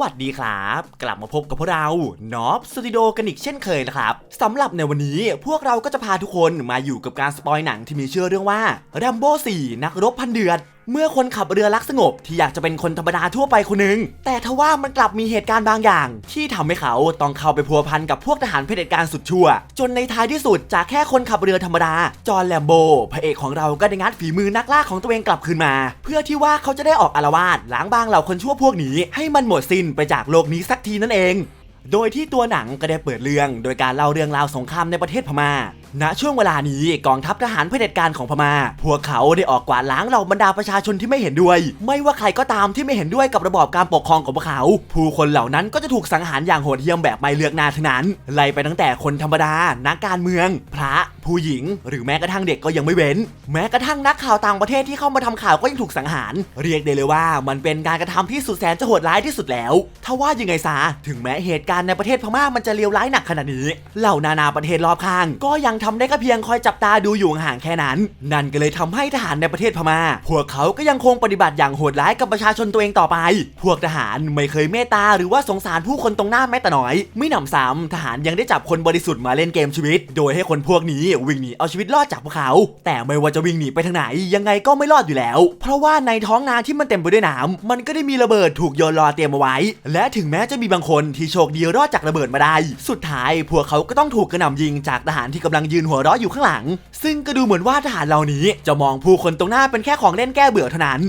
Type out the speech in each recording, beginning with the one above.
วัสดีครับ กลับมาพบกับพวกเรานอบสตูดิโอกันอีกเช่นเคยนะครับสำหรับในวันนี้พวกเราก็จะพาทุกคนมาอยู่กับการสปอยหนังที่มีชื่อเรื่องว่ารัมโบ้4นักรบพันเดือดเมื่อคนขับเรือรักสงบที่อยากจะเป็นคนธรรมดาทั่วไปคนหนึ่งแต่ทว่ามันกลับมีเหตุการณ์บางอย่าง ที่ทำให้เขาต้องเข้าไปพัวพันกับพวกทหารเผด็จการสุดชั่ว จนในท้ายที่สุดจากแค่คนขับเรือธรรมดา จอห์นแลมโบ พระเอกของเราก็ได้งัดฝีมือนักล่าของตัวเองกลับคืนมา เพื่อที่ว่าเขาจะได้ออกอารวาสล้างบางเหล่าคนชั่วพวกนี้ ให้มันหมดสิ้นไปจากโลกนี้สักทีนั่นเอง โดยที่ตัวหนังก็ได้เปิดเรื่อง โดยการเล่าเรื่องราวสงครามในประเทศพม่า ณ ช่วงเวลานี้กองทัพทหารเผด็จการของพม่า พวกเขาได้ออกกวาดล้างเหล่าบรรดาประชาชนที่ไม่เห็นด้วย ไม่ว่าใครก็ตามที่ไม่เห็นด้วยกับระบอบการปกครองของพวกเขา ผู้คนเหล่านั้นก็จะถูกสังหารอย่างโหดเหี้ยมแบบไม่เลือกหน้าทั้งนั้น ไล่ไปตั้งแต่คนธรรมดา นักการเมือง พระ ผู้หญิง หรือแม้กระทั่งเด็กก็ยังไม่เว้น แม้กระทั่งนักข่าวต่างประเทศที่เข้ามาทำข่าวก็ยังถูกสังหาร เรียกได้เลยว่ามันเป็นการกระทำที่สุดแสนจะโหดร้ายที่สุดแล้วถ้าว่ายังไงซะถึงแม้เหตุการณ์ในประเทศพม่ามันจะเลวร้ายหนักขนาดนี้ เหล่านานาประเทศรอบข้าง ก็ยังทำได้แค่เพียงคอยจับตาดูอยู่ห่างแค่นั้น นั่นก็เลยทำให้ทหารในประเทศพม่า พวกเขาก็ยังคงปฏิบัติอย่างโหดร้ายกับประชาชนตัวเองต่อไป พวกทหารไม่เคยเมตตาหรือว่าสงสารผู้คนตรงหน้าแม้แต่น้อย ไม่หนำซ้ำทหารยังได้จับคนบริสุทธิ์มาเล่นเกมชีวิต โดยให้คนพวกนี้วิ่งหนีเอาชีวิตรอดจากพวกเขา แต่ไม่ว่าจะวิ่งหนีไปทางไหนยังไงก็ไม่รอดอยู่แล้ว เพราะว่าในท้องนาที่มันเต็มไปด้วยน้ำมันก็ได้มีระเบิดถูกโยนรอเตรียมเอาไว้ และถึงแม้จะมีบางคนที่โชคดีรอดจากระเบิดมาได้ สุดท้ายพวกเขาก็ต้องถูกกระหน่ำยิงจากทหารที่กำลังยืนหัวเราะอยู่ข้างหลัง ซึ่งก็ดูเหมือนว่าทหารเหล่านี้จะมองผู้คนตรงหน้าเป็นแค่ของเล่นแก้เบื่อเท่านั้น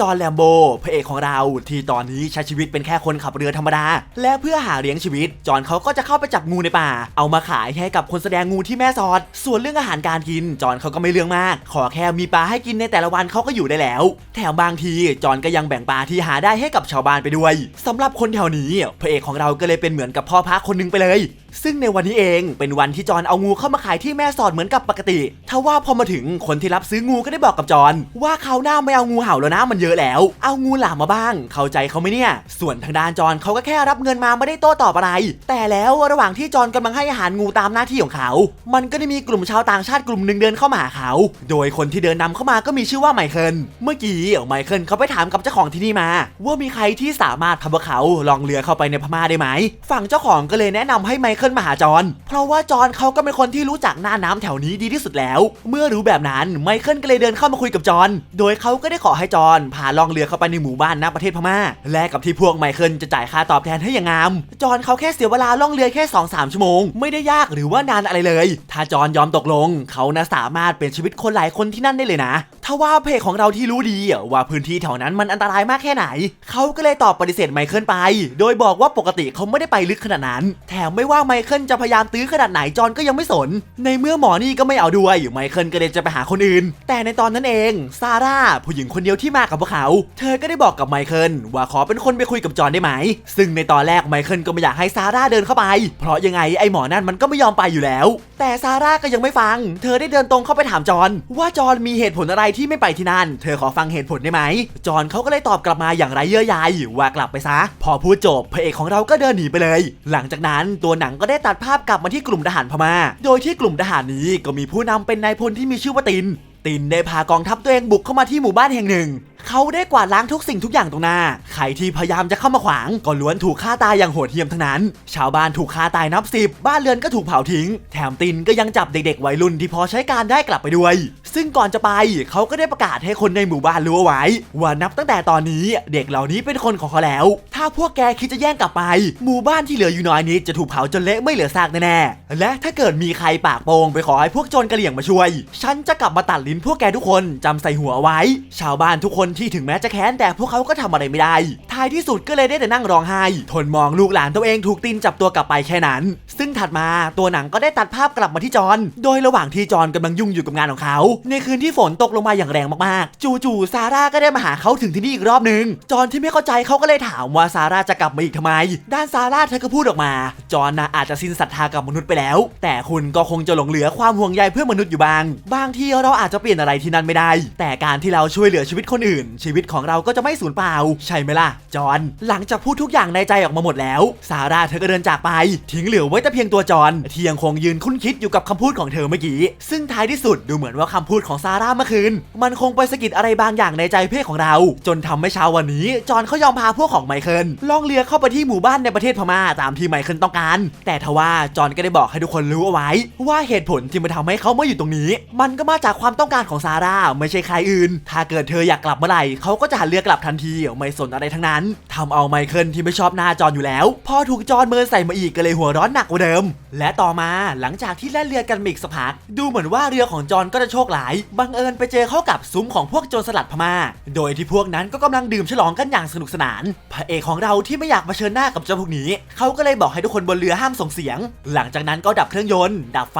จอห์นแลมโบพระเอกของเราที่ตอนนี้ใช้ชีวิตเป็นแค่คนขับเรือธรรมดา และเพื่อหาเลี้ยงชีวิต จอห์นเขาก็จะเข้าไปจับงูในป่า เอามาขายให้กับคนแสดงงูที่แม่สอด ส่วนเรื่องอาหารการกิน จอห์นเขาก็ไม่เรื่องมาก ขอแค่มีปลาให้กินในแต่ละวันเขาก็อยู่ได้แล้ว แถมบางทีจอห์นก็ยังแบ่งปลาที่หาได้ให้กับชาวบ้านไปด้วยสำหรับคนแถวนี้ พระเอกของเราก็เลยเป็นเหมือนกับพ่อพระคนหนึงไปเลย ซึ่งในวันนี้เองเป็นวันที่จอห์นเอางูเข้ามาขายที่แม่สอดเหมือนกับปกติทว่าพอมาถึงคนที่รับซื้องูก็ได้บอกกับจอห์นว่าเขาหน้าไม่เอางูเห่าแล้วนะมันเยอะแล้ว เอางูหลามมาบ้าง เข้าใจเขาไหมเนี่ย ส่วนทางด้านจอนเขาก็แค่รับเงินมาไม่ได้โต้ตอบอะไร แต่แล้วระหว่างที่จอนกำลังให้อาหารงูตามหน้าที่ของเขา มันก็ได้มีกลุ่มชาวต่างชาติกลุ่มหนึ่งเดินเข้ามาหาเขา โดยคนที่เดินนำเข้ามาก็มีชื่อว่าไมเคิล เมื่อกี้ไมเคิลเขาไปถามกับเจ้าของที่นี่มา ว่ามีใครที่สามารถพาพวกเขาลองเรือเข้าไปในพม่าได้ไหม ฝั่งเจ้าของก็เลยแนะนำให้ไมเคิลมาหาจอน เพราะว่าจอนเขาก็เป็นคนที่รู้จักหน้าน้ำแถวนี้ดีที่สุดแล้ว เมื่อรู้แบบนั้นไมเคิลก็เลยเดินเข้ามาคุยกับจอน โดยเขาก็ได้ขอให้จอนพาล่องเรือเข้าไปในหมู่บ้านณประเทศพม่า และกับที่พวกไมเคิลจะจ่ายค่าตอบแทนให้อย่างงาม จอนเขาแค่เสียเวลาล่องเรือแค่ 2-3 ชั่วโมง ไม่ได้ยากหรือว่านานอะไรเลย ถ้าจอนยอมตกลง เขานะสามารถเป็นชีวิตคนหลายคนที่นั่นได้เลยนะถ้าว่าเพจของเราที่รู้ดีว่าพื้นที่แถวนั้นมันอันตรายมากแค่ไหน เขาก็เลยตอบปฏิเสธไมเคิลไป โดยบอกว่าปกติเขาไม่ได้ไปลึกขนาดนั้น แถมไม่ว่าไมเคิลจะพยายามตื้อขนาดไหนจอนก็ยังไม่สน ในเมื่อหมอนี่ก็ไม่เอาด้วยไมเคิลก็เลยจะไปหาคนอื่น แต่ในตอนนั้นเองซาร่าผู้หญิงคนเดียวที่มากับพวกเขา เธอก็ได้บอกกับไมเคิลว่าขอเป็นคนไปคุยกับจอห์นได้ไหม ซึ่งในตอนแรกไมเคิลก็ไม่อยากให้ซาร่าเดินเข้าไป เพราะยังไงไอหมอนั่นมันก็ไม่ยอมไปอยู่แล้ว แต่ซาร่าก็ยังไม่ฟัง เธอได้เดินตรงเข้าไปถามจอห์นว่าจอห์นมีเหตุผลอะไรที่ไม่ไปที่นั่น เธอขอฟังเหตุผลได้ไหม จอห์นเขาก็เลยตอบกลับมาอย่างไรเยื่อใยว่ากลับไปซะ พอพูดจบพระเอกของเราก็เดินหนีไปเลย หลังจากนั้นตัวหนังก็ได้ตัดภาพกลับมาที่กลุ่มทหารพม่า โดยที่กลุ่มทหารนี้ก็มีผู้นำเป็นนายพลที่มีชื่อว่าติน ตินได้พากองทัพตัวเองบุกเข้ามาที่หมู่บ้านแห่งหนึ่ง เขาได้กวาดล้างทุกสิ่งทุกอย่างตรงหน้า ใครที่พยายามจะเข้ามาขวาง ก็ล้วนถูกฆ่าตายอย่างโหดเหี้ยมทั้งนั้น ชาวบ้านถูกฆ่าตายนับสิบ บ้านเรือนก็ถูกเผาทิ้ง แถมตินก็ยังจับเด็กๆวัยรุ่นที่พอใช้การได้กลับไปด้วย ซึ่งก่อนจะไปเขาก็ได้ประกาศให้คนในหมู่บ้านรู้เอาไว้ ว่านับตั้งแต่ตอนนี้เด็กเหล่านี้เป็นคนของเขาแล้ว ถ้าพวกแกคิดจะแย่งกลับไป หมู่บ้านที่เหลืออยู่น้อยนิดจะถูกเผาจนเละไม่เหลือซากแน่ๆและถ้าเกิดมีใครปากโปงไปขอให้พวกโจรกระเหลี่ยงมาช่วย ฉันจะกลับมาตัดลิ้นพวกแกทุกคนจำใส่หัวเอาไว้ ชาวบ้านทุกคนที่ถึงแม้จะแค้นแต่พวกเขาก็ทำอะไรไม่ได้ท้ายที่สุดก็เลยได้แต่นั่งร้องไห้ทนมองลูกหลานตัวเองถูกตินจับตัวกลับไปแค่นั้น ซึ่งถัดมาตัวหนังก็ได้ตัดภาพกลับมาที่จอนโดยระหว่างที่จอนกำลังยุ่งอยู่กับงานของเขาในคืนที่ฝนตกลงมาอย่างแรงมากๆ จู่ๆซาร่าก็ได้มาหาเขาถึงที่นี่อีกรอบนึง จอห์นที่ไม่เข้าใจเขาก็เลยถามว่าซาร่าจะกลับมาอีกทำไม ด้านซาร่าเธอก็พูดออกมา จอห์นนะอาจจะสิ้นศรัทธากับมนุษย์ไปแล้ว แต่คุณก็คงจะหลงเหลือความห่วงใยเพื่อมนุษย์อยู่บ้าง บางทีเราอาจจะเปลี่ยนอะไรที่นั่นไม่ได้ แต่การที่เราช่วยเหลือชีวิตคนอื่น ชีวิตของเราก็จะไม่สูญเปล่า ใช่ไหมล่ะ จอห์นหลังจากพูดทุกอย่างในใจออกมาหมดแล้ว ซาร่าเธอก็เดินจากไป ทิ้งเหลือไว้แต่เพียงตัวจอห์นที่ยังคงยืนคุ้นคิดอยู่กับคำพูดของเธอเมื่อกี้ ซึ่งท้ายที่สุดดูเหมือนว่าคำพูดของซาร่าเมื่อคืน มันคงไปสะกิดอะไรบางอย่างในใจเพ่ของเรา จนทำให้เช้าวันนี้ จอนเขายอมพาพวกของไมเคิลล่องเรือเข้าไปที่หมู่บ้านในประเทศพม่าตามที่ไมเคิลต้องการ แต่ทว่าจอนก็ได้บอกให้ทุกคนรู้เอาไว้ ว่าเหตุผลที่มันทำให้เขามาอยู่ตรงนี้ มันก็มาจากความต้องการของซาร่าไม่ใช่ใครอื่น ถ้าเกิดเธออยากกลับเมื่อไหร่เขาก็จะหันเรือกลับทันทีไม่สนอะไรทั้งนั้นทำเอาไมเคิลที่ไม่ชอบหน้าจอนอยู่แล้ว พอถูกจอนเมินใส่มาอีกก็เลยหัวร้อนหนักกว่าเดิม และต่อมาหลังจากที่แล่นเรือกันมาอีกสักพักดูเหมือนว่าเรือของจอนก็จะโชคหลายบังเอิญไปเจอเข้ากับซุ้มของพวกโจรสลัดพม่า โดยที่พวกนั้นก็กำลังดื่มฉลองกันอย่างสนุกสนาน พระเอกของเราที่ไม่อยากมาเชิญหน้ากับเจ้าพวกนี้ เขาก็เลยบอกให้ทุกคนบนเรือห้ามส่งเสียง หลังจากนั้นก็ดับเครื่องยนต์ ดับไฟ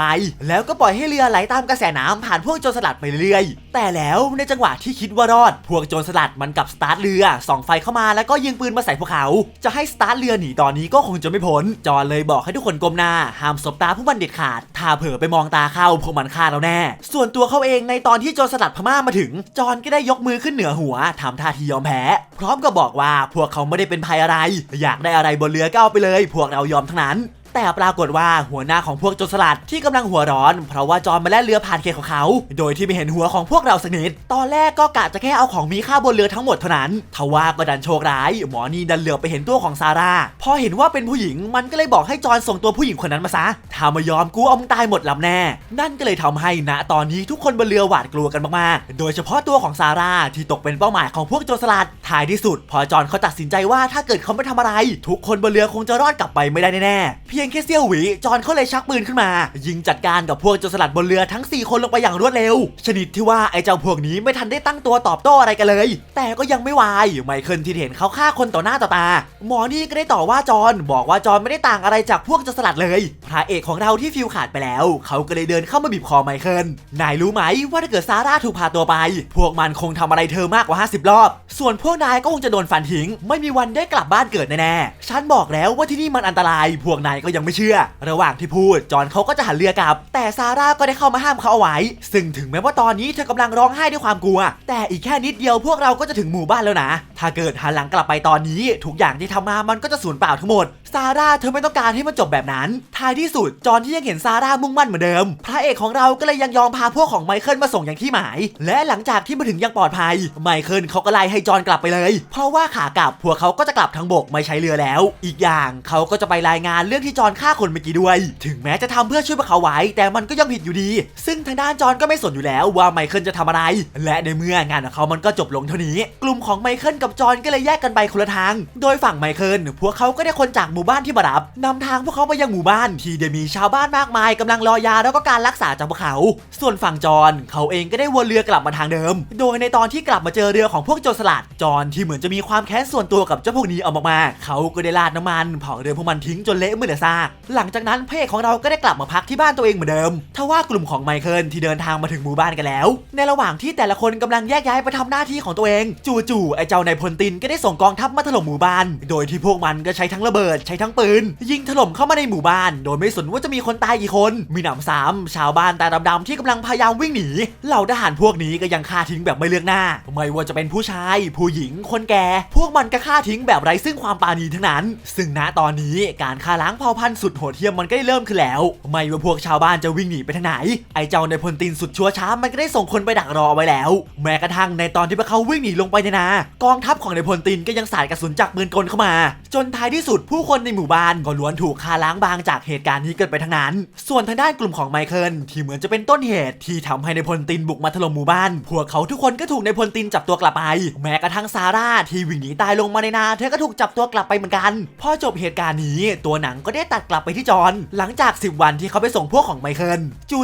แล้วก็ปล่อยให้เรือไหลตามกระแสน้ำผ่านพวกโจรสลัดไปเรื่อย แต่แล้วในจังหวะที่คิดว่ารอด พวกโจรสลัดมันกลับสตาร์ทเรือส่องไฟเข้ามาแล้วก็ยิงปืนมาใส่พวกเขา จะให้สตาร์ทเรือหนีตอนนี้ก็คงจะไม่พ้น จอห์นเลยบอกให้ทุกคนก้มหน้าห้ามสบตาพวกมันเด็ดขาด ถ้าเผลอไปมองตาเข้าพวกมันฆ่าเราแน่ ส่วนตัวเขาเองในตอนที่โจรสลัดพม่ามาถึง จอห์นก็ได้ยกมือขึ้นเหนือหัวทำท่าทียอมแพ้ พร้อมกับบอกว่าพวกเขาไม่ได้เป็นภัยอะไร อยากได้อะไรบนเรือก็เอาไปเลย พวกเรายอมทั้งนั้น แต่ปรากฏว่าหัวหน้าของพวกโจรสลัดที่กำลังหัวร้อน เพราะว่าจอห์นมาแล่เรือผ่านเขตของเขา โดยที่ไม่เห็นหัวของพวกเราสักนิด ตอนแรกก็กะจะแค่เอาของมีค่าบนเรือทั้งหมดเท่านั้นทว่าก็ดันโชคร้าย หมอนี่ดันเหลือไปเห็นตัวของซาร่า พอเห็นว่าเป็นผู้หญิงมันก็เลยบอกให้จอห์นส่งตัวผู้หญิงคนนั้นมาซะ ถ้าไม่ยอมกูเอามึงตายหมดลำแน่ นั่นก็เลยทำให้ณตอนนี้ทุกคนบนเรือหวาดกลัวกันมากๆ โดยเฉพาะตัวของซาร่าที่ตกเป็นเป้าหมายของพวกโจรสลัด ท้ายที่สุด พอจอห์นเขาตัดสินใจว่าถ้าเกิดเขาไม่ทำอะไร ทุกคนบนเรือคงจะรอดกลับไปไม่ได้แน่ๆเพีียงแค่เสี้ยวหวี จอห์นเขาเลยชักปืนขึ้นมา ยิงจัดการกับพวกโจรสลัดบนเรือทั้ง 4 คนลงไปอย่างรวดเร็ว ชนิดที่ว่าไอ้เจ้าพวกนี้ไม่ทันได้ตั้งตัวตอบโต้อะไรกันเลย แต่ก็ยังไม่วาย ไมเคิลที่เห็นเขาฆ่าคนต่อหน้าต่อตา หมอนี่ก็ได้ต่อว่าจอห์นบอกว่าจอห์นไม่ได้ต่างอะไรจากพวกโจรสลัดเลย พระเอกของเราที่ฟิวขาดไปแล้ว เขาก็เลยเดินเข้ามาบีบคอไมเคิล นายรู้ไหมว่าถ้าเกิดซาร่าถูกพาตัวไป พวกมันคงทำอะไรเธอมากกว่า 50 รอบ ส่วนพวกนายก็คงจะโดนฟันทิ้ง ไม่มีวันได้กลับบ้านเกิดแน่ๆ ฉันบอกแล้วว่าที่นี่มันอันตราย พวกนายก็ยังไม่เชื่อ ระหว่างที่พูดจอห์นเขาก็จะหันเรือกลับ แต่ซาร่าก็ได้เข้ามาห้ามเขาเอาไว้ ซึ่งถึงแม้ว่าตอนนี้เธอกำลังร้องไห้ด้วยความกลัว แต่อีกแค่นิดเดียวพวกเราก็จะถึงหมู่บ้านแล้วนะ ถ้าเกิดหันหลังกลับไปตอนนี้ทุกอย่างที่ทำมามันก็จะสูญเปล่าทั้งหมดซาร่าเธอไม่ต้องการให้มันจบแบบนั้น ท้ายที่สุด จอนที่ยังเห็นซาร่ามุ่งมั่นเหมือนเดิม พระเอกของเราก็เลยยังยอมพาพวกของไมเคิลมาส่งอย่างที่หมาย และหลังจากที่มาถึงยังปลอดภัย ไมเคิลเขาก็ไล่ให้จอห์นกลับไปเลย เพราะว่าขากลับพวกเขาก็จะกลับทางบกไม่ใช้เรือแล้ว อีกอย่างเขาก็จะไปรายงานเรื่องที่จอห์นฆ่าคนเมื่อกี้ด้วย ถึงแม้จะทำเพื่อช่วยพวกเขาไว้ แต่มันก็ยังผิดอยู่ดี ซึ่งทางด้านจอห์นก็ไม่สนอยู่แล้วว่าไมเคิลจะทำอะไร และในเมื่องานของเขามันก็จบลงเท่านี้ กลุ่มของไมเคิลกับจอห์นก็เลยแยกกันไปคนละทาง โดยฝั่งไมเคิลพวกเขาก็ได้คนจากมู่บ้านที่มารับนำทางพวกเขาไปยังหมู่บ้านที่ได้มีชาวบ้านมากมายกำลังรอยาแล้วก็การรักษาจากพวกเขา ส่วนฝั่งจอห์นเขาเองก็ได้วนเรือกลับมาทางเดิม โดยในตอนที่กลับมาเจอเรือของพวกโจรสลัดจอห์นที่เหมือนจะมีความแค้นส่วนตัวกับเจ้าพวกนี้เอามากๆเขาก็ได้ราดน้ำมันเผาเรือพวกมันทิ้งจนเละเมือเดือซากหลังจากนั้นเอกของเราก็ได้กลับมาพักที่บ้านตัวเองเหมือนเดิมทว่ากลุ่มของไมเคิลที่เดินทางมาถึงหมู่บ้านกันแล้ว ในระหว่างที่แต่ละคนกำลังแยกย้ายไปทำหน้าที่ของตัวเอง จู่ๆไอ้เจ้านายพลตินก็ได้ส่งกองทัพมาถล่มหมู่บ้าน โดยที่พวกมันก็ใช้ทั้งระเบิดช้ทั้งปืน ยิงถล่มเข้ามาในหมู่บ้าน โดยไม่สนว่าจะมีคนตายกี่คน มีหนำซ้ำชาวบ้านตาดำๆที่กำลังพยายามวิ่งหนีเหล่าทหารพวกนี้ก็ยังฆ่าทิ้งแบบไม่เลือกหน้า ไม่ว่าจะเป็นผู้ชาย ผู้หญิงคนแก่ พวกมันก็ฆ่าทิ้งแบบไร้ซึ่งความปราณีทั้งนั้น ซึ่งณตอนนี้การฆ่าล้างเผ่าพันธุ์สุดโหดเหี้ยมมันก็ได้เริ่มขึ้นแล้ว ไม่ว่าพวกชาวบ้านจะวิ่งหนีไปทางไหน ไอ้เจ้าในพลตินสุดชั่วช้ามันก็ได้ส่งคนไปดักรอเอาไว้แล้ว แม้กระทั่งในตอนที่พวกเขาวิ่งหนีลงไปในนากองทัพของในพลตินก็ยังสาดกระสุนจากปืนกลเข้ามา จนท้ายที่สุดผู้คนในหมู่บ้านก็ล้วนถูกฆ่าล้างบางจากเหตุการณ์นี้เกิดไปทั้งนั้น ส่วนทางด้านกลุ่มของไมเคิลที่เหมือนจะเป็นต้นเหตุที่ทำให้ในพลตินบุกมาถล่มหมู่บ้าน พวกเขาทุกคนก็ถูกในพลตินจับตัวกลับไป แม้กระทั่งซาร่าที่วิ่งหนีตายลงมาในนา เธอก็ถูกจับตัวกลับไปเหมือนกัน พอจบเหตุการณ์นี้ ตัวหนังก็ได้ตัดกลับไปที่จอน หลังจาก 10 วันที่เขาไปส่งพวกของไมเคิล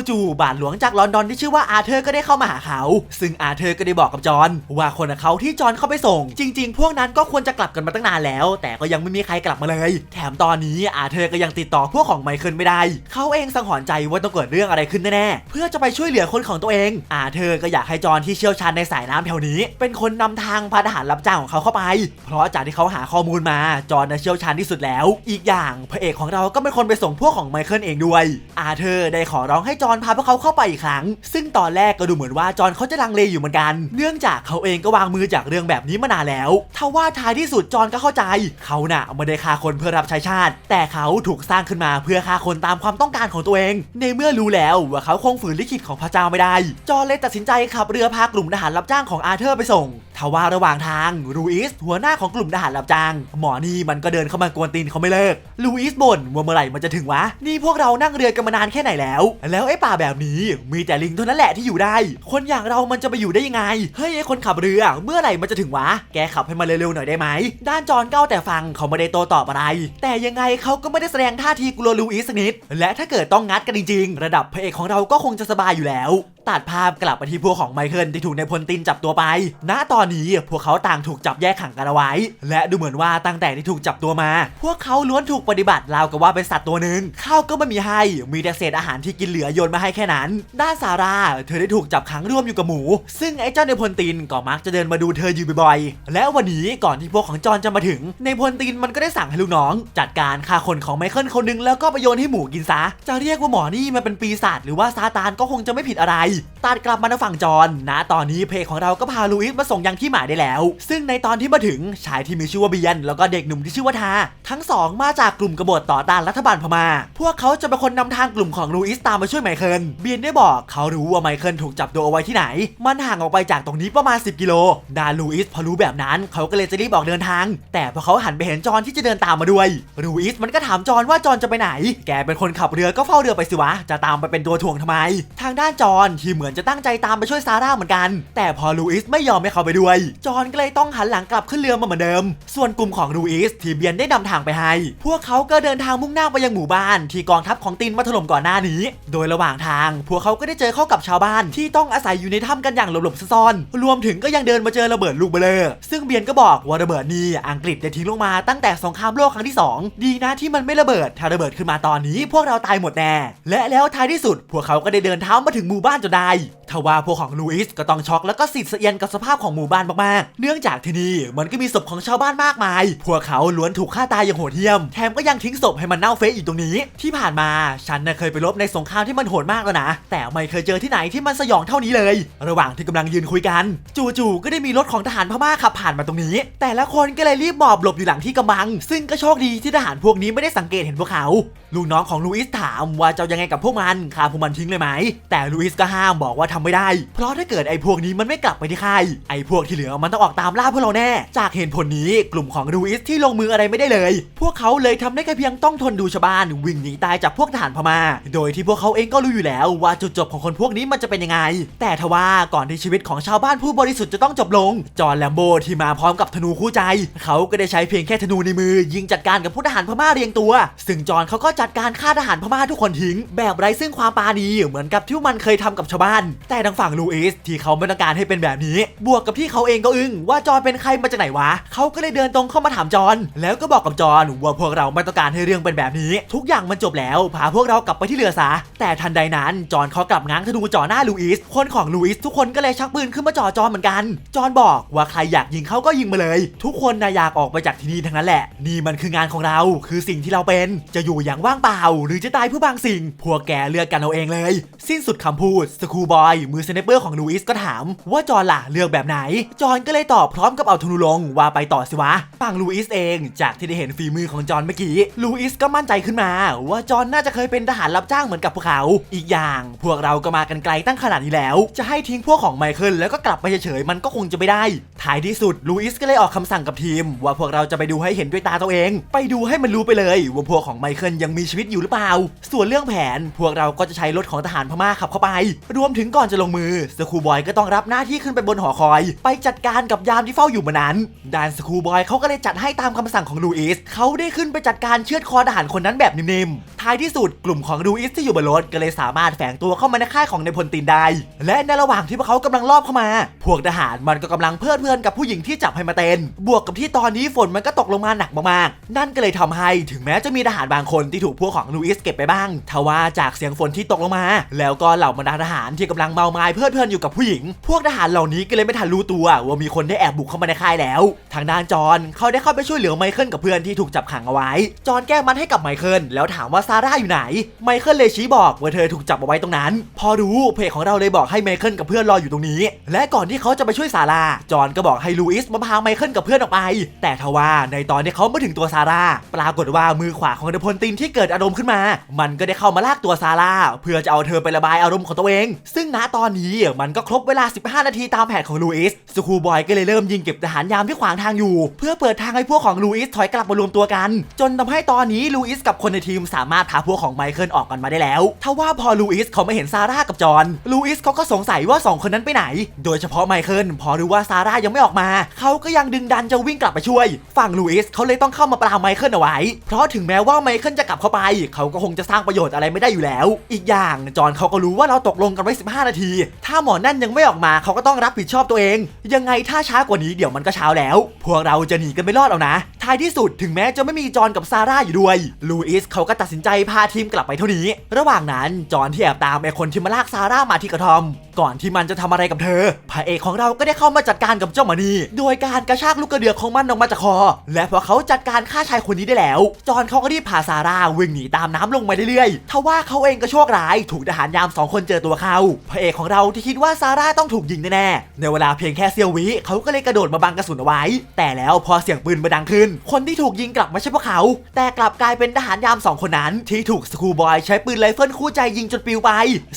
จู่ๆบาทหลวงจากลอนดอนที่ชื่อว่าอาเธอร์ก็ได้เข้ามาหาเขา ซึ่งอาเธอร์ก็ได้บอกกับจอนว่าคนของเขาที่จอนเข้าไปส่ง จริง ๆ พวกนั้นก็ควรจะกลับกันมาตั้งนานแล้ว แต่ก็ยังไม่มีใครกลับมาเลยแถมตอนนี้อาเธอร์ก็ยังติดต่อพวกของไมเคิลไม่ได้ เขาเองสังหรณ์ใจว่าต้องเกิดเรื่องอะไรขึ้นแน่ๆ เพื่อจะไปช่วยเหลือคนของตัวเอง อาเธอร์ก็อยากให้จอห์นที่เชี่ยวชาญในสายน้ำแถวนี้ เป็นคนนำทางพาทหารรับจ้างของเขาเข้าไป เพราะจากที่เขาหาข้อมูลมา จอห์นน่ะเชี่ยวชาญที่สุดแล้ว อีกอย่างพระเอกของเราก็เป็นคนไปส่งพวกของไมเคิลเองด้วย อาเธอร์ได้ขอร้องให้จอห์นพาพวกเขาเข้าไปอีกครั้ง ซึ่งตอนแรกก็ดูเหมือนว่าจอห์นเขาจะลังเลอยู่เหมือนกัน เนื่องจากเขาเองก็วางมือจากเรื่องแบบนี้มานานแล้วทว่าท้ายที่สุดจอนก็เข้าใจ เขาน่ะไม่ได้ฆ่าคนเพื่อรับใช้ชาติ แต่เขาถูกสร้างขึ้นมาเพื่อฆ่าคนตามความต้องการของตัวเอง ในเมื่อรู้แล้วว่าเขาคงฝืนลิขิตของพระเจ้าไม่ได้ จอเลยตัดสินใจขับเรือพากลุ่มทหารรับจ้างของอาเธอร์ไปส่งทว่าระหว่างทางลูอิสหัวหน้าของกลุ่มทหารรับจ้าง หมอนี่มันก็เดินเข้ามากวนตีนเขาไม่เลิกลูอิสบ่นว่าเมื่อไหร่มันจะถึงวะ นี่พวกเรานั่งเรือกันมานานแค่ไหนแล้ว แล้วไอ้ป่าแบบนี้มีแต่ลิงเท่านั้นแหละที่อยู่ได้ คนอย่างเรามันจะไปอยู่ได้ยังไง เฮ้ยไอ้คนขับเรือเมื่อไหร่มันจะถึงวะ แกขับให้มันเร็วๆหน่อยได้ไหม ด้านจอนเก้าแต่ฟังเขาไม่ได้โตตอบอะไรแต่ยังไงเขาก็ไม่ได้แสดงท่าทีกลัวลูอิสนิด และถ้าเกิดต้องงัดกันจริงๆ ระดับพระเอกของเราก็คงจะสบายอยู่แล้ว ตัดภาพกลับไปที่พวกของไมเคิลที่ถูกในพลตินจับตัวไป ณ ตอนนี้พวกเขาต่างถูกจับแยกขังกันเอาไว้ และดูเหมือนว่าตั้งแต่ที่ถูกจับตัวมา พวกเขาล้วนถูกปฏิบัติราวกับว่าเป็นสัตว์ตัวหนึ่งข้าวก็ไม่มีให้ มีแต่เศษอาหารที่กินเหลือโยนมาให้แค่นั้น ด้านซาร่า เธอได้ถูกจับขังร่วมอยู่กับหมู ซึ่งไอ้เจ้าในพลตินก็มักจะเดินมาดูเธออยู่บ่อยๆ และวันนี้ก่อนที่พวกของจอนจะมาถึง ในพลตินมันก็ได้สั่งให้ลูกน้อง จัดการฆ่าคนของไมเคิลคนหนึงแล้วก็ไปโยนให้หมูกินซะ จะเรียกว่าหมอนี่มันเป็นปีศาจหรือว่าซาตานก็คงจะไม่ผิดอะไรตัดกลับมาทางฝั่งจอนนะตอนนี้เพลของเราก็พาลูอิสมาส่งยังที่หมายได้แล้ว ซึ่งในตอนที่มาถึงชายที่มีชื่อว่าเบียน แล้วก็เด็กหนุ่มที่ชื่อว่าทา ทั้งสองมาจากกลุ่มกบฏต่อต้านรัฐบาลพม่า พวกเขาจะเป็นคนนำทางกลุ่มของลูอิสตามมาช่วยไมเคิลเบียนได้บอกเขารู้ว่าไมเคิลถูกจับตัวเอาไว้ที่ไหน มันห่างออกไปจากตรงนี้ประมาณ 10 กิโลดานลูอิสพอรู้แบบนั้น เขาก็เลยจะรีบออกเดินทาง แต่พอเขาหันไปเห็นจอนที่จะเดินตามมาด้วยลูอิสมันก็ถามจอนว่าจอนจะไปไหน แกเป็นคนขับเรือก็เฝ้าเรือไปสิวะจะตามไปเป็นตัวถ่วงทำไม ทางด้านจอนทที่เหมือนจะตั้งใจตามไปช่วยซาร่าเหมือนกัน แต่พอลูอิสไม่ยอมให้เขาไปด้วย จอนก็เลยต้องหันหลังกลับขึ้นเรือมาเหมือนเดิม ส่วนกลุ่มของลูอิสที่เบียนได้นำทางไปให้ พวกเขาก็เดินทางมุ่งหน้าไปยังหมู่บ้าน ที่กองทัพของตินมาถล่มก่อนหน้านี้ โดยระหว่างทาง พวกเขาก็ได้เจอเข้ากับชาวบ้านที่ต้องอาศัยอยู่ในถ้ำกันอย่างหลบๆซ่อนๆรวมถึงก็ยังเดินมาเจอระเบิดลูกเบลเลอร์ซึ่งเบียนก็บอกว่าระเบิดนี้อังกฤษได้ทิ้งลงมาตั้งแต่สงครามโลกครั้งที่สองดีนะที่มันไม่ระเบิดถ้าระเบิดขึ้นมาตอนนี้ พวกเราตายหมดแน่และแล้วท้ายที่สุด พวกเขาก็ได้เดินเท้ามาถึงหมู่บ้านจนได้ทว่าพวกของลูอิสก็ต้องช็อกแล้วก็สิทธิ์เสียนกับสภาพของหมู่บ้านมากๆ เนื่องจากที่นี่มันก็มีศพของชาวบ้านมากมาย พวกเขาล้วนถูกฆ่าตายอย่างโหดเหี้ยม แถมก็ยังทิ้งศพให้มันเน่าเฟะอีกตรงนี้ ที่ผ่านมาฉันน่ะเคยไปรบในสงครามที่มันโหดมากแล้วนะ แต่ไม่เคยเจอที่ไหนที่มันสยองเท่านี้เลย ระหว่างที่กำลังยืนคุยกัน จู่ๆก็ได้มีรถของทหารพม่าขับผ่านมาตรงนี้ แต่ละคนก็เลยรีบหมอบหลบอยู่หลังที่กำบัง ซึ่งก็โชคดีที่ทหารพวกนี้ไม่ได้สังเกตเห็นพวกเขาลูกน้องของลูอิสถามว่าจะยังไงกับพวกมันฆ่าพวกมันทิ้งเลยไหมแต่ลูอิสก็ห้ามบอกว่าทำไม่ได้ เพราะถ้าเกิดไอ้พวกนี้มันไม่กลับไปที่ค่ายไอ้พวกที่เหลือมันต้องออกตามล่าพวกเราแน่ จากเหตุผลนี้กลุ่มของลูอิสที่ลงมืออะไรไม่ได้เลย พวกเขาเลยทำได้แค่เพียงต้องทนดูชาวบ้าน วิ่งหนีตายจากพวกทหารพม่า โดยที่พวกเขาเองก็รู้อยู่แล้วว่าจุดจบของคนพวกนี้มันจะเป็นยังไง แต่ทว่าก่อนที่ชีวิตของชาวบ้านผู้บริสุทธิ์จะต้องจบลง จอห์แลมโบที่มาพร้อมกับธนูคู่ใจ เขาก็ได้ใช้เพียงแค่ธนูในมือ ยิงจัดการกับผู้ทหารพม่าเรียงตัว ซึ่งจอห์นเขาก็จัดการฆ่าทหารพม่าทุกคนทิ้ง แบบไร้ซึ่งความปราณีเหมือนกับที่มันเคยทำกับชาวบ้านแต่ทางฝั่งลูอิสที่เขาไม่ต้องการให้เป็นแบบนี้ บวกกับที่เขาเองก็อึ้งว่าจอห์นเป็นใครมาจากไหนวะเขาก็เลยเดินตรงเข้ามาถามจอห์นแล้วก็บอกกับจอห์นว่าพวกเราไม่ต้องการให้เรื่องเป็นแบบนี้ ทุกอย่างมันจบแล้วพาพวกเรากลับไปที่เรือซะแต่ทันใดนั้นจอห์นเขากลับง้างธนูจ่อหน้าลูอิสคนของลูอิสทุกคนก็เลยชักปืนขึ้นมาจ่อจอห์นเหมือนกัน จอห์นบอกว่าใครอยากยิงเขาก็ยิงมาเลย ทุกคนนะอยากออกไปจากที่นี่ทั้งนั้นแหละ นี่มันคืองานของเราคือสิ่งที่เราเป็นจะอยู่อย่างว่างเปล่า หรือจะตายเพื่อบางสิ่ง พวกแกเลือกกันเอาเองเลย สิ้นสุดคำพูดสคูบอยมือสไนเปอร์ของลูอิสก็ถาม ว่าจอห์นล่ะเลือกแบบไหน จอห์นก็เลยตอบพร้อมกับเอาธนูลงว่าไปต่อสิวะฝั่งลูอิสเองจากที่ได้เห็นฝีมือของจอห์นเมื่อกี้ลูอิสก็มั่นใจขึ้นมา ว่าจอห์นน่าจะเคยเป็นทหารรับจ้างเหมือนกับพวกเขา อีกอย่าง พวกเราก็มากันไกลตั้งขนาดนี้แล้ว จะให้ทิ้งพวกของไมเคิลแล้วก็กลับไปเฉยๆมันก็คงจะไม่ได้ ท้ายที่สุดลูอิสก็เลยออกคำสั่งกับทีม ว่าพวกเราจะไปดูให้เห็นด้วยตาตัวเอง ไปดูให้มันรู้ไปเลยว่าพวกของไมเคิลยังมีชีวิตอยู่หรือเปล่า ส่วนเรื่องแผนพวกเราก็จะใช้รถของทหารพม่าขับเข้าไป รวมถึงก่อนจะลงมือสคูบอยก็ต้องรับหน้าที่ขึ้นไปบนหอคอย ไปจัดการกับยามที่เฝ้าอยู่บนนั้นด้านสคูบอยเขาก็เลยจัดให้ตามคำสั่งของลูอิสเขาได้ขึ้นไปจัดการเชือดคอทหารคนนั้นแบบนิ่มๆ ท้ายที่สุดกลุ่มของลูอิสที่อยู่บนรถก็เลยสามารถแฝงตัวเข้ามาในค่ายของในพลตินได้ และในระหว่างที่พวกเขากำลังลอบเข้ามา พวกทหารมันก็กำลังเพลิดเพลินกับผู้หญิงที่จับให้มาเต้น บวกกับที่ตอนนี้ฝนมันก็ตกลงมาหนักมากๆ นั่นก็เลยทำให้ถึงแม้จะมีทหารบางคนที่ถูกพวกของลูอิสเก็บไปบ้าง ทว่าจากเสียงฝนที่ตกลงมา แล้วก็เหล่าบรรดาทหารที่กำลังเมาไม้เพลิดเพลินอยู่กับผู้หญิง พวกทหารเหล่านี้ก็เลยไม่ทันรู้ตัวว่ามีคนได้แอบบุกเข้ามาในค่ายแล้ว ทางด้านจอนเขาได้เข้าไปช่วยเหลือไมเคิลกับเพื่อนที่ถูกจับขังเอาไว้ จอนแก้มัดให้กับไมเคิลแล้วถามว่าซาร่าอยู่ไหน ไมเคิลเลยชี้บอกว่าเธอถูกจับเอาไว้ตรงนั้น พอรู้เพจของเราเลยบอกให้ไมเคิลกับเพื่อนรออยู่ตรงนี้ และก่อนที่เขาจะไปช่วยซาร่าจอนก็บอกให้ลูอิสมาพาไมเคิลกับเพื่อนออกไป แต่ทว่าในตอนที่เขามาถึงตัวซาร่าปรากฏว่ามือขวาของเดพลตินที่เกิดอารมณ์ขึ้นมา มันก็ได้เข้ามาลากตัวซาร่าเพื่อจะเอาเธอไประบายอารมณ์ของตัวเอง ซึ่งณตอนนี้มันก็ครบเวลา 15 นาทีตามแผนของลูอิสสคูบอยก็เลยเริ่มยิงเก็บทหารยามที่ขวางทางอยู่ เพื่อเปิดทางให้พวกของลูอิสถอยกลับมารวมตัวกัน จนทำให้ตอนนี้ลูอิสกับคนในทีมสามารถพาพวกของไมเคิลออกกันมาได้แล้วทว่าพอลูอิสเขาไม่เห็นซาร่ากับจอห์นลูอิสเขาก็สงสัยว่าสองคนนั้นไปไหน โดยเฉพาะไมเคิลพอรู้ว่าซาร่ายังไม่ออกมา เขาก็ยังดึงดันจะวิ่งกลับไปช่วย ฝั่งลูอิสเขาเลยต้องเข้ามาปรามไมเคิลเอาไว้ เพราะถึงแม้ว่าไมเคิลจะกลับเข้าไป เขาก็คงจะสร้างประโยชน์อะไรไม่ได้อยู่แล้ว อีกอย่างจอห์นเขาก็รู้ว่าเราตกลงกันไว้ 15 นาที ถ้าหมอนั่นยังไม่ออกมาเขาก็ต้องรับผิดชอบตัวเอง ยังไงถ้าช้ากว่านี้เดี๋ยวมันก็เช้าแล้ว พวกเราจะหนีกันไม่รอดแล้วนะท้ายที่สุดถึงแม้จะไม่มีจอห์นกับซาร่าอยู่ด้วยลูอิสเขาก็ตัดสินใจพาทีมกลับไปเท่านี้ ระหว่างนั้นจอห์นที่แอบตามไอ้คนที่มาลากซาร่ามาที่กระท่อม ก่อนที่มันจะทำอะไรกับเธอ พระเอกของเราก็ได้เข้ามาจัดการกับเจ้ามานีโดยการกระชากลูกกระเดือกของมันออกมาจากคอ และพอเขาจัดการฆ่าชายคนนี้ได้แล้ว จอห์นเขาก็รีบพาซาร่าวิ่งหนีตามน้ำลงมาเรื่อยๆทว่าเขาเองก็โชคร้าย ถูกทหารยามสองคนเจอตัวเขา พระเอกของเราที่คิดว่าซาร่าต้องถูกยิงแน่ๆ ในเวลาเพียงแค่เสี้ยววิเขาก็เลยกระโดดมาบังกระสุนเอาไว้ แต่แล้วพอเสียงปืนมาดังขึ้น คนที่ถูกยิงกลับไม่ใช่พวกเขา แต่กลับกลายเป็นทหารยามสองคนนั้น ที่ถูกสกูบอยใช้ปืนไรเฟิลคู่ใจยิงจนปลิวไป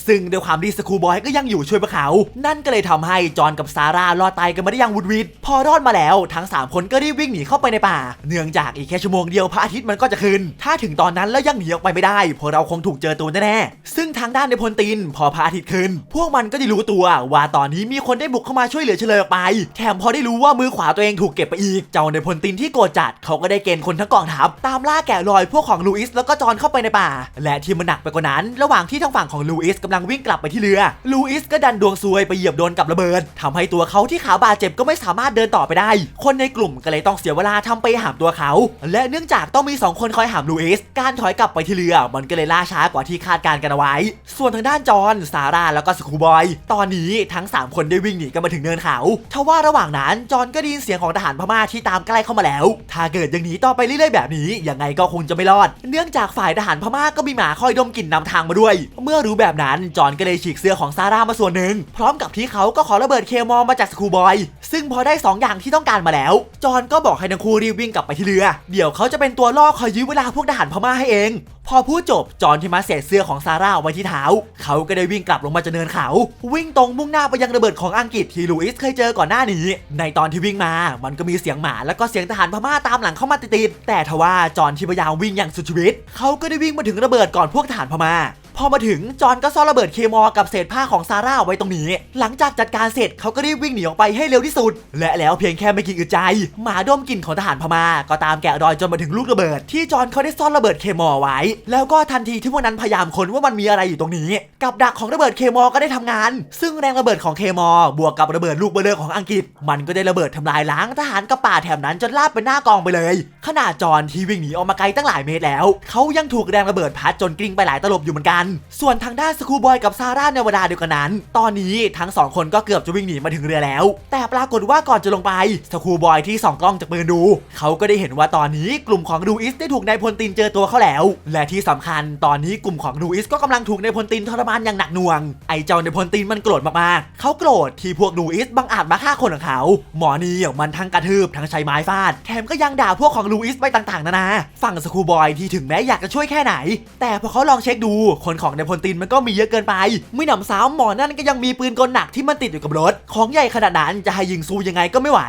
ซึ่งด้วยความที่สกูบอยก็ยังอยู่ช่วยพวกเขา นั่นก็เลยทำให้จอห์นกับซาร่ารอดตายกันมาได้อย่างวุดวิดพอรอดมาแล้วทั้งสามคนก็รีบวิ่งหนีเข้าไปในป่า เนื่องจากอีกแค่ชั่วโมงเดียวพระอาทิตย์มันก็จะขึ้น ถ้าถึงตอนนั้นแล้วยังหนีออกไปไม่ได้พวกเราคงถูกเจอตัวแน่ๆซึ่งทางด้านในพลตินพอพระอาทิตย์ขึ้น พวกมันก็ได้รู้ตัว ว่าตอนนี้มีคนได้บุกเข้ามาช่วยเหลือเฉลยออกไป แถมพอได้รู้ว่ามือขวาตัวเองถูกเก็บไปอีกเจ้าในพลตินที่โกรธจัดเขาก็ได้เกณฑ์คนทั้งกองทัพตามล่าแกะรอยพวกของลูอิสแล้วก็จอนเข้าไปในป่า และที่มันหนักไปกว่านั้น ระหว่างที่ทางฝั่งของลูอิสกำลังวิ่งกลับไปที่เรือลูอิสก็ดันดวงซวยไปเหยียบโดนกับระเบิดทำให้ตัวเขาที่ขาบาดเจ็บก็ไม่สามารถเดินต่อไปได้ คนในกลุ่มก็เลยต้องเสียเวลาทำไปหามตัวเขา และเนื่องจากต้องมี 2 คนคอยหามลูอิส การถอยกลับไปที่เรือ มันก็เลยล่าช้ากว่าที่คาดการกันเอาไว้ ส่วนทางด้านจอห์นซาร่าแล้วก็สคูบอย ตอนนี้ทั้ง 3 คนได้วิ่งหนีกันมาถึงเนินเขาทว่าระหว่างนั้นจอห์นก็ได้ยินเสียงของทหารพม่าที่ตามใกล้เข้ามาแล้ว ถ้าเกิดยังหนีต่อไปเรื่อยๆแบบนี้ยังไงก็คงจะไม่รอด เนื่องจากฝ่ายทหารพม่าก็มีหมาคอยดมกลิ่นนำทางมาด้วย เมื่อรู้แบบนั้นจอห์นก็เลยฉีกเสื้อของซาร่ามาส่วหนึ่งพร้อมกับที่เขาก็ขอระเบิดเคมอลมาจากสคูบอย ซึ่งพอได้ 2 อย่างที่ต้องการมาแล้ว จอห์นก็บอกให้ทั้งคู่รีบวิ่งกลับไปที่เรือ เดี๋ยวเขาจะเป็นตัวล่อคอยยื้อเวลาพวกทหารพม่าให้เอง พอพูดจบจอห์นที่มาเศษเสื้อของซาร่าเอาไว้ที่เท้า เขาก็ได้วิ่งกลับลงมาจากเนินเขา วิ่งตรงมุ่งหน้าไปยังระเบิดของอังกฤษที่ลูอิสเคยเจอก่อนหน้านี้ ในตอนที่วิ่งมา มันก็มีเสียงหมาแล้วก็เสียงทหารพม่าตามหลังเข้ามาติดๆแต่ทว่าจอห์นที่พยายามวิ่งอย่างสุดชีวิต เขาก็ได้วิ่งมาถึงระเบิดก่อนพวกทหารพม่าพอมาถึงจอห์นก็ซ่อนระเบิดเคมอกับเศษผ้าของซาร่าไว้ตรงนี้ หลังจากจัดการเสร็จเขาก็รีบวิ่งหนีออกไปให้เร็วที่สุด และแล้วเพียงแค่ไม่กี่อึดใจ หมาดมกลิ่นของทหารพม่าก็ตามแกะรอยจนมาถึงลูกระเบิด ที่จอห์นเขาได้ซ่อนระเบิดเคมอไว้ แล้วก็ทันทีที่พวกนั้นพยายามค้นว่ามันมีอะไรอยู่ตรงนี้ กับดักของระเบิดเคมอก็ได้ทำงาน ซึ่งแรงระเบิดของเคมอบวกกับระเบิดลูกเบลเลอร์ของอังกฤษ มันก็ได้ระเบิดทำลายล้างทหารกับป่าแถบนั้นจนลาบเป็นหน้ากองไปเลย ขนาดจอห์นที่วิ่งหนีออกมาไกลตั้งหลายเมตรแล้วเขายังถูกแรงระเบิดพัดจนกลิ้งไปหลายตลบอยู่เหมือนกันส่วนทางด้านสกูบอยกับซาร่าในเวลาเดียวกันนั้น ตอนนี้ทั้งสองคนก็เกือบจะวิ่งหนีมาถึงเรือแล้ว แต่ปรากฏว่าก่อนจะลงไปสกูบอยที่ส่องกล้องจากปืนดู เขาก็ได้เห็นว่าตอนนี้กลุ่มของดูอิสได้ถูกนายพลตินเจอตัวเขาแล้ว และที่สำคัญตอนนี้กลุ่มของดูอิสก็กำลังถูกนายพลตินทรมานอย่างหนักหน่วง ไอ้เจ้านายพลตินมันโกรธมากๆ เขาโกรธที่พวกดูอิสบังอาจมาฆ่าคนของเขา หมอนี่มันทั้งกระทืบทั้งใช้ไม้ฟาด แถมก็ยังด่าพวกของลูอิสไปต่างๆ นานา ฝั่งสกูบอยที่ถึงแม้อยากจะช่วยแค่ไหน แต่พอเขาลองเช็คดูคนของในพลตีนมันก็มีเยอะเกินไป ไม่หนำซ้ำหมอนั่นก็ยังมีปืนกลหนักที่มันติดอยู่กับรถ ของใหญ่ขนาดนั้นจะให้ยิงซูยังไงก็ไม่ไหว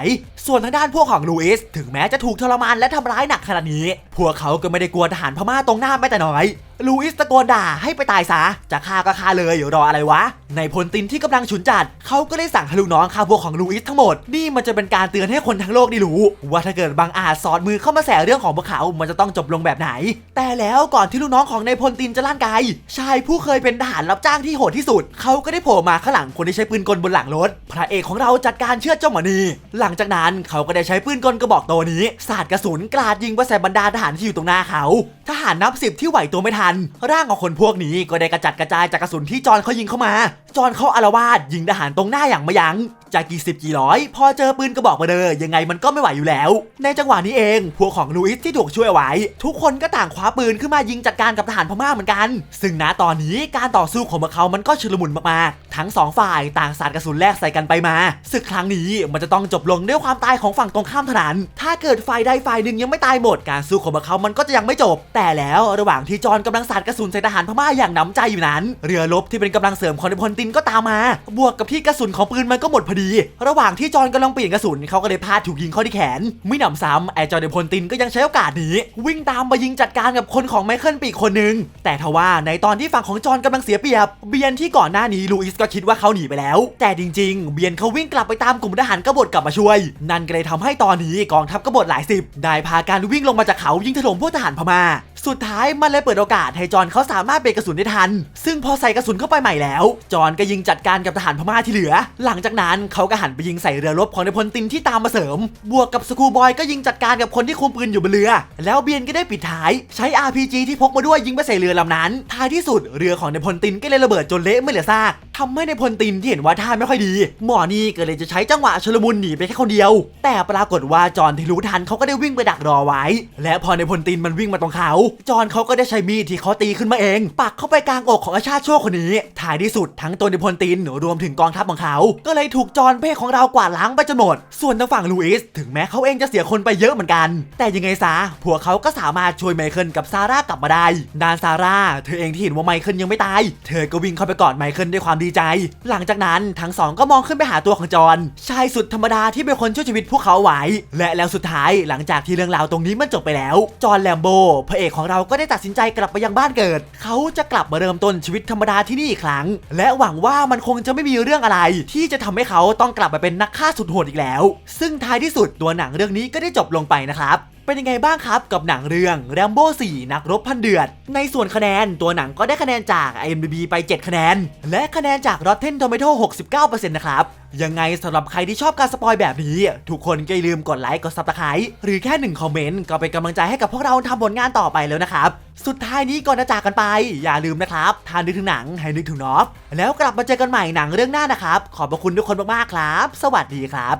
ส่วนทางด้านพวกของลูอิสถึงแม้จะถูกทรมานและทำร้ายหนักขนาดนี้ พวกเขาก็ไม่ได้กลัวทหารพม่าตรงหน้าแม้แต่น้อย ลูอิสตะโกนด่าให้ไปตายซะจะฆ่าก็ฆ่าเลยรออะไรวะ ในพลตินที่กำลังฉุนจัด เขาก็ได้สั่งให้ลูกน้องฆ่าพวกของลูอิสทั้งหมด นี่มันจะเป็นการเตือนให้คนทั้งโลกได้รู้ ว่าถ้าเกิดบางอาจสอดมือเข้ามาแสเรื่องของพวกเขา มันจะต้องจบลงแบบไหน แต่แล้วก่อนที่ลูกน้องของในายพลตินจะลั่นไกชายผู้เคยเป็นทหารรับจ้างที่โหดที่สุด เขาก็ได้โผล่มาข้างหลังคนที่ใช้ปืนกลบนหลังรถ พระเอกของเราจัดการเชือดเจ้าหมอนีหลังจากนั้นเขาก็ได้ใช้ปืนกลกระบอกโตนี้สาดกระสุนกราดยิงไปใส่บรรดาทหารที่อยู่ตรงหน้าเขา ทหารนับสิบที่ไหวตัวไม่ทันร่างของคนพวกนี้ก็ได้กระจัดกระจายจากกระสุนที่จอห์นเขายิงเข้ามา จอห์นเขาอารวาสยิงทหารตรงหน้าอย่างไม่ยัง้ง จากกี่สิบกี่ร้อย พอเจอปืนกระบอกมาเดอยังไงมันก็ไม่ไหวอยู่แล้ว ในจังหวะนี้เอง พวกของลูอิสที่ถูกช่วยไว้ ทุกคนก็ต่างคว้าปืนขึ้นมายิงจัดการกับทหารพม่าเหมือนกัน ซึ่งณตอนนี้การต่อสู้ของพวกเขามันก็ชุลมุนมากๆ ทั้งสองฝ่ายต่างสาดกระสุนแลกใส่กันไปมาศึกครั้งนี้มันจะต้องจบลงด้วยความตายของฝั่งตรงข้ามเท่านั้น ถ้าเกิดฝ่ายใดฝ่ายหนึ่งยังไม่ตายหมด การสู้ของพวกเขามันก็จะยังไม่จบ แต่แล้วระหว่างที่จอนกำลังสาดกระสุนใส่ทหารพม่าอย่างหน้ำใจอยู่นั้น เรือรบที่เป็นกำลังเสริมของนพลตินก็ตามมา บวกกับที่กระสุนของปืนมันก็หมดพอดีระหว่างที่จอห์นกำลังเปลี่ยนกระสุนเขาก็เลยพลาดถูกยิงเข้าที่แขน ไม่หนำซ้ำไอจอห์นนายพลตินก็ยังใช้โอกาสนี้ วิ่งตามไปยิงจัดการกับคนของไมเคิลปีกคนหนึ่งแต่ทว่าในตอนที่ฝั่งของจอห์นกำลังเสียเปรียบ เบียนที่ก่อนหน้านี้ลูอิสก็คิดว่าเขาหนีไปแล้ว แต่จริง ๆ เบียนเขาวิ่งกลับไปตามกลุ่มทหารกบฏกลับมาช่วย นั่นก็เลยทำให้ตอนนี้กองทัพกบฏหลายสิบได้พาการวิ่งลงมาจากเขายิงถล่มพวกทหารพม่า สุดท้ายมันเลยเปิดโอกาสให้จอห์นเขาสามารถเบรกกระสุนได้ทัน ซึ่งพอใส่กระสุนเข้าไปใหม่แล้ว จอนก็ยิงจัดการกับทหารพม่าที่เหลือ หลังจากนั้นเขาก็หันไปยิงใส่เรือรบของนพลตินที่ตามมาเสริม บวกกับสกูบอยก็ยิงจัดการกับคนที่คุมปืนอยู่บนเรือ แล้วเบียนก็ได้ปิดท้าย ใช้ RPG ที่พกมาด้วยยิงไปใส่เรือลำนั้น ท้ายที่สุดเรือของนพลตินก็เลยระเบิดจนเละไม่เหลือซาก ทำให้ในพลตินที่เห็นว่าท่าไม่ค่อยดี หมอนี่ก็เลยจะใช้จังหวะชลมุนหนีไปแค่คนเดียว แต่ปรากฏว่าจอห์นที่รู้ทันเขาก็ได้วิ่งไปดักรอไว้ และพอในพลตินมันวิ่งมาตรงเขา จอห์นเขาก็ได้ใช้มีดที่เขาตีขึ้นมาเอง ปักเข้าไปกลางอกของอาชาติโชคคนนี้ท้ายที่สุดทั้งตัวในพลตินรวมถึงกองทัพของเขา ก็เลยถูกจอห์นเพ่ของเรากวาดล้างไปจนหมด ส่วนทางฝั่งลูอิสถึงแม้เขาเองจะเสียคนไปเยอะเหมือนกัน แต่ยังไงซะพวกเขาก็สามารถช่วยไมเคิลกับซาร่ากลับมาได้ด้านซาร่าเธอเองที่เห็นว่าไมเคิลยังไม่ตาย เธอก็วิ่งเข้าไปกอดไมเคิลด้วยความดีใจ หลังจากนั้นทั้งสองก็มองขึ้นไปหาตัวของจอห์นชายสุดธรรมดาที่เป็นคนช่วยชีวิตพวกเขาไว้และแล้วสุดท้ายหลังจากที่เรื่องราวตรงนี้มันจบไปแล้ว จอนแลมโบพระเอกของเราก็ได้ตัดสินใจกลับไปยังบ้านเกิด เขาจะกลับมาเริ่มต้นชีวิตธรรมดาที่นี่อีกครั้ง และหวังว่ามันคงจะไม่มีเรื่องอะไร ที่จะทำให้เขาต้องกลับมาเป็นนักฆ่าสุดโหดอีกแล้ว ซึ่งท้ายที่สุดตัวหนังเรื่องนี้ก็ได้จบลงไปนะครับ เป็นยังไงบ้างครับกับหนังเรื่อง Rambo 4นักรบพันเดือด ในส่วนคะแนนตัวหนังก็ได้คะแนนจาก IMDb ไป 7 คะแนน และคะแนนจาก Rotten Tomato 69%นะครับ ยังไงสำหรับใครที่ชอบการสปอยแบบนี้ ทุกคนก็อย่าลืมกดไลค์กด Subscribe หรือแค่หนึ่งคอมเมนต์ก็เป็นกำลังใจให้กับพวกเราทำผลงานต่อไปแล้วนะครับ สุดท้ายนี้ก่อนจะจากกันไป อย่าลืมนะครับถ้านึกถึงหนังให้นึกถึงนอฟแล้วกลับมาเจอกันใหม่หนังเรื่องหน้านะครับ ขอบพระคุณทุกคนมากๆครับ สวัสดีครับ